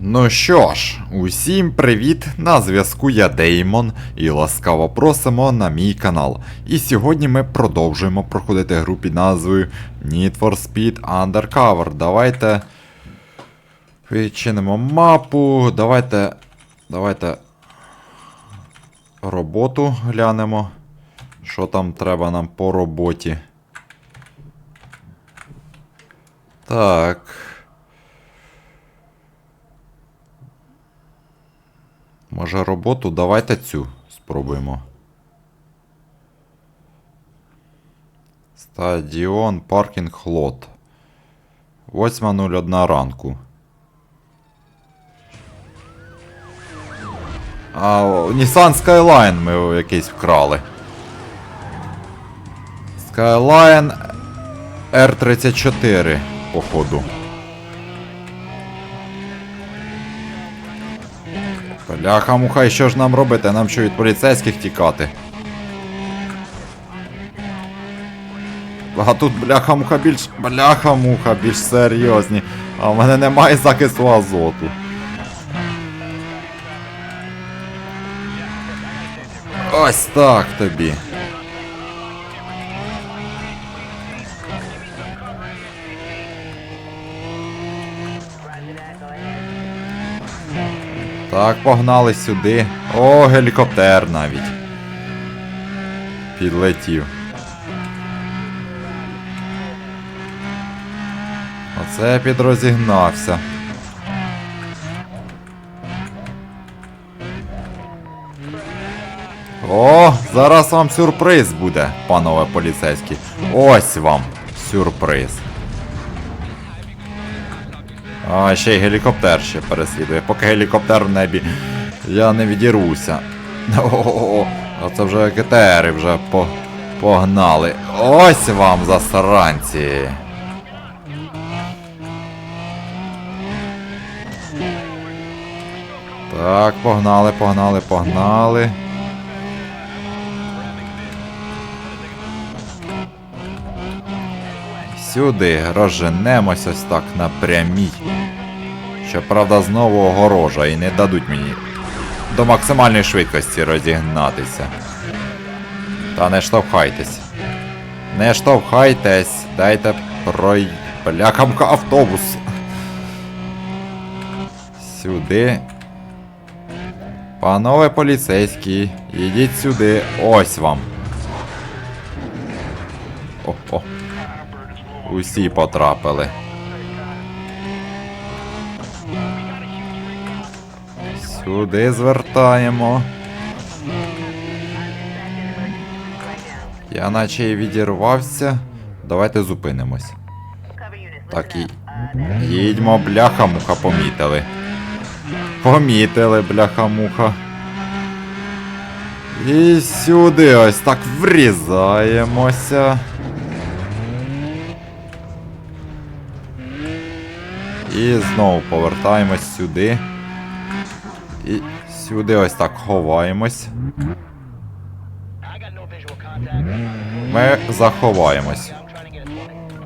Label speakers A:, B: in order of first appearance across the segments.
A: Ну що ж, усім привіт! На зв'язку я Деймон і ласкаво просимо на мій канал. І сьогодні ми продовжуємо проходити гру під назвою Need for Speed Undercover. Давайте відчинимо мапу. Давайте. Давайте роботу глянемо. Що там треба нам по роботі. Так. Може роботу? Давайте цю спробуємо. Стадіон, паркінг лот. 8.01 ранку. А, Nissan Skyline ми якийсь вкрали. Skyline R34, походу. Бляха муха, і що ж нам робити? Нам що від поліцейських тікати? А тут бляха муха більш. Бляха муха більш серйозні. А в мене немає захисту азоту. Ось так тобі. Так, погнали сюди. О, гелікоптер навіть. Підлетів. Оце підрозігнався. О, зараз вам сюрприз буде, панове поліцейські. Ось вам сюрприз. А, ще й гелікоптер ще переслідує. Поки гелікоптер в небі, я не відіруся. О, а це вже ГТРи вже по... погнали. Ось вам засранці. Так, погнали, погнали, погнали. Сюди розженемось ось так напрямій. Щоправда, знову огорожа і не дадуть мені до максимальної швидкості розігнатися. Та не штовхайтесь. Не штовхайтесь, дайте прой... Блякамка автобус. Сюди. Панове поліцейські, ідіть сюди. Ось вам. О-о. Усі потрапили. Сюди звертаємо. Я наче і відірвався. Давайте зупинимось. Так і. Їдьмо, бляха-муха, помітили. Помітили, бляха-муха. І сюди ось так врізаємося. І знову повертаємось сюди. І сюди ось так ховаємось. Ми заховаємось.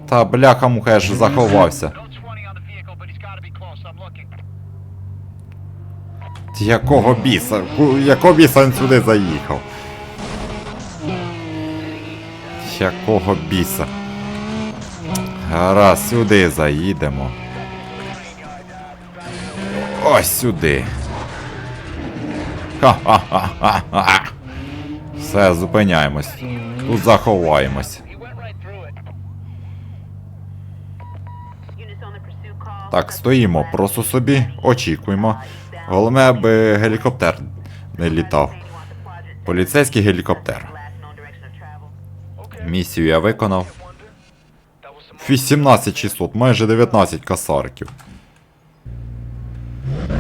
A: Та бляха муха, я ж заховався. Якого біса? Якого біса він сюди заїхав? Якого біса? Гаразд, сюди заїдемо. Ось сюди. Ха-ха-ха-ха-ха. Все, зупиняємось. Тут заховаємось. Так, стоїмо просто собі, очікуємо. Головне, аби гелікоптер не літав. Поліцейський гелікоптер. Місію я виконав. 18600, майже 19 касарків.